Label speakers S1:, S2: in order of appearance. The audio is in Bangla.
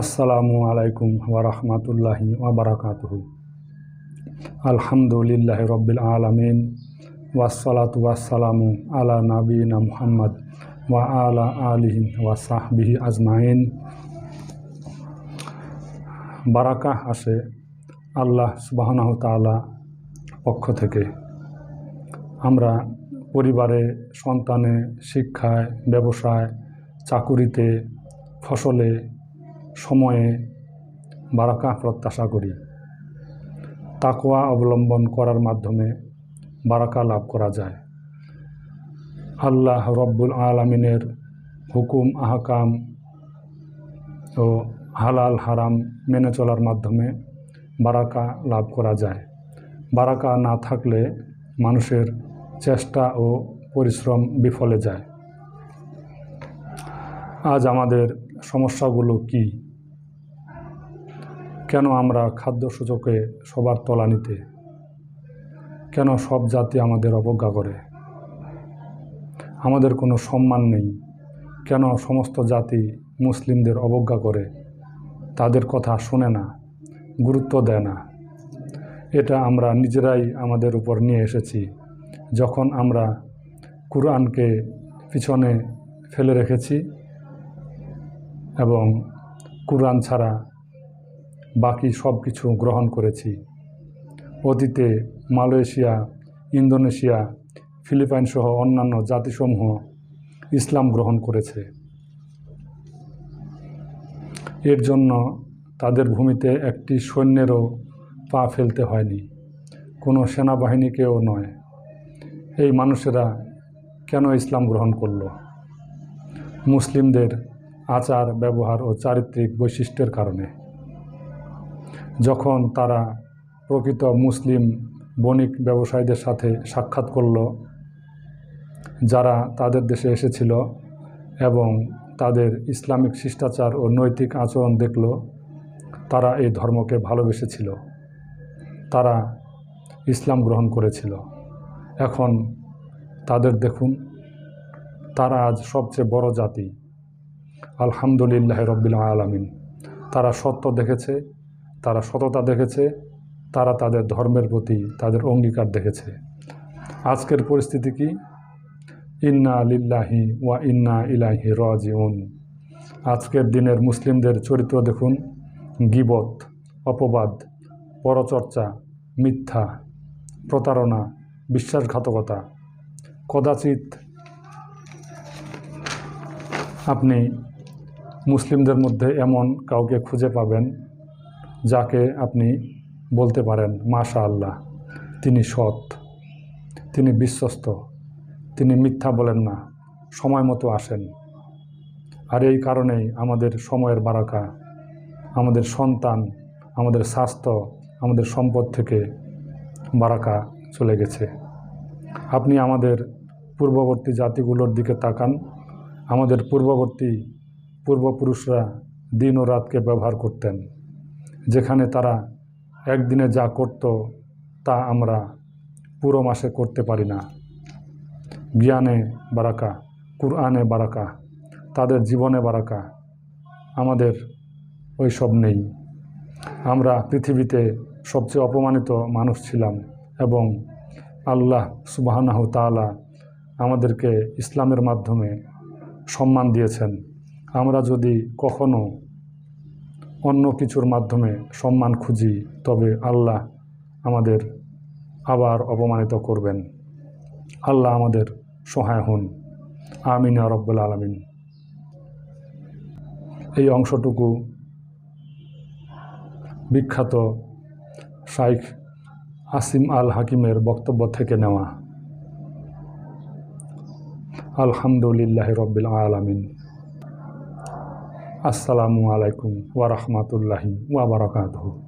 S1: আসসালামু আলাইকুম ওরহমতুল্লাহি ওবরাকাতুহ আলহামদুলিল্লাহ রব্বিল আলমিন ওয়াসালাতু ওয়াসালামু আলা নাবিনা মুহাম্মদ ওয়া আলা আলিহি ওয়া সাহবিহি আজমাইন। বারাকা আসে আল্লাহ সুবাহনাহ তাআলা পক্ষ থেকে। আমরা পরিবারে, সন্তানে, শিক্ষায়, ব্যবসায়, চাকুরিতে, ফসলে সময়ে বারাকা প্রত্যাশা করি। তাকোয়া অবলম্বন করার মাধ্যমে বারাকা লাভ করা যায়। আল্লাহ রব্বুল আলমিনের হুকুম, আহকাম ও হালাল হারাম মেনে চলার মাধ্যমে বারাকা লাভ করা যায়। বারাকা না থাকলে মানুষের চেষ্টা ও পরিশ্রম বিফলে যায়। আজ আমাদের সমস্যাগুলো কি? কেন আমরা খাদ্য সূচকে সবার তলানিতে কেন সব জাতি আমাদের অবজ্ঞা করে? আমাদের কোনো সম্মান নেই। কেন সমস্ত জাতি মুসলিমদের অবজ্ঞা করে? তাদের কথা শোনে না, গুরুত্ব দেয় না। এটা আমরা নিজেরাই আমাদের উপর নিয়ে এসেছি। যখন আমরা কুরআনকে পিছনে ফেলে রেখেছি এবং কুরআন ছাড়া বাকি সব কিছু গ্রহণ করেছি। অতীতে মালয়েশিয়া, ইন্দোনেশিয়া, ফিলিপাইন সহ অন্যান্য জাতিসমূহ ইসলাম গ্রহণ করেছে। এর জন্য তাদের ভূমিতে একটি সৈন্যেরও পা ফেলতে হয়নি। কোনো সেনাবাহিনীকেও নয়। এই মানুষেরা কেন ইসলাম গ্রহণ করল? মুসলিমদের আচার, ব্যবহার ও চারিত্রিক বৈশিষ্ট্যের কারণে। যখন তারা প্রকৃত মুসলিম বণিক ব্যবসায়ীদের সাথে সাক্ষাৎ করল, যারা তাদের দেশে এসেছিল এবং তাদের ইসলামিক শিষ্টাচার ও নৈতিক আচরণ দেখল, তারা এই ধর্মকে ভালোবেসেছিল। তারা ইসলাম গ্রহণ করেছিল। এখন তাদের দেখুন, তারা আজ সবচেয়ে বড় জাতি। আলহামদুলিল্লাহ রব্বিল আলমিন। তারা সত্য দেখেছে তারা সততা দেখেছে, তারা তাদের ধর্মের প্রতি তাদের অঙ্গীকার দেখেছে। আজকের পরিস্থিতি কি? ইন্না লিল্লাহি ওয়া ইন্না ইলাহি রাজিউন। আজকের দিনের মুসলিমদের চরিত্র দেখুন, গিবত, অপবাদ, পরচর্চা, মিথ্যা, প্রতারণা, বিশ্বাসঘাতকতা। কদাচিৎ আপনি মুসলিমদের মধ্যে এমন কাউকে খুঁজে পাবেন যাকে আপনি বলতে পারেন মাশা আল্লাহ তিনি সৎ, তিনি বিশ্বস্ত, তিনি মিথ্যা বলেন না, সময় মতো আসেন। আর এই কারণেই আমাদের সময়ের বারাকা, আমাদের সন্তান, আমাদের স্বাস্থ্য, আমাদের সম্পদ থেকে বারাকা চলে গেছে। আপনি আমাদের পূর্ববর্তী জাতিগুলোর দিকে তাকান। আমাদের পূর্ববর্তী পূর্বপুরুষরা দিন ও রাতকে ব্যবহার করতেন। যেখানে তারা একদিনে যা করত, তা আমরা পুরো মাসে করতে পারি না। জ্ঞানে বারাকা, কুরআনে বারাকা, তাদের জীবনে বারাকা, আমাদের ওই সব নেই। আমরা পৃথিবীতে সবচেয়ে অপমানিত মানুষ ছিলাম এবং আল্লাহ সুবাহানাহ তালা আমাদেরকে ইসলামের মাধ্যমে সম্মান দিয়েছেন। আমরা যদি কখনো অন্য কিছুর মাধ্যমে সম্মান খুঁজি, তবে আল্লাহ আমাদের আবার অপমানিত করবেন। আল্লাহ আমাদের সহায় হন। আমিন রব্বুল আলমিন। এই অংশটুকু বিখ্যাত শাইখ আসিম আল হাকিমের বক্তব্য থেকে নেওয়া। আলহামদুলিল্লাহ রব্বিল আলমিন। আসসালামু আলাইকুম ওয়া রাহমাতুল্লাহি ওয়া বারাকাতুহু।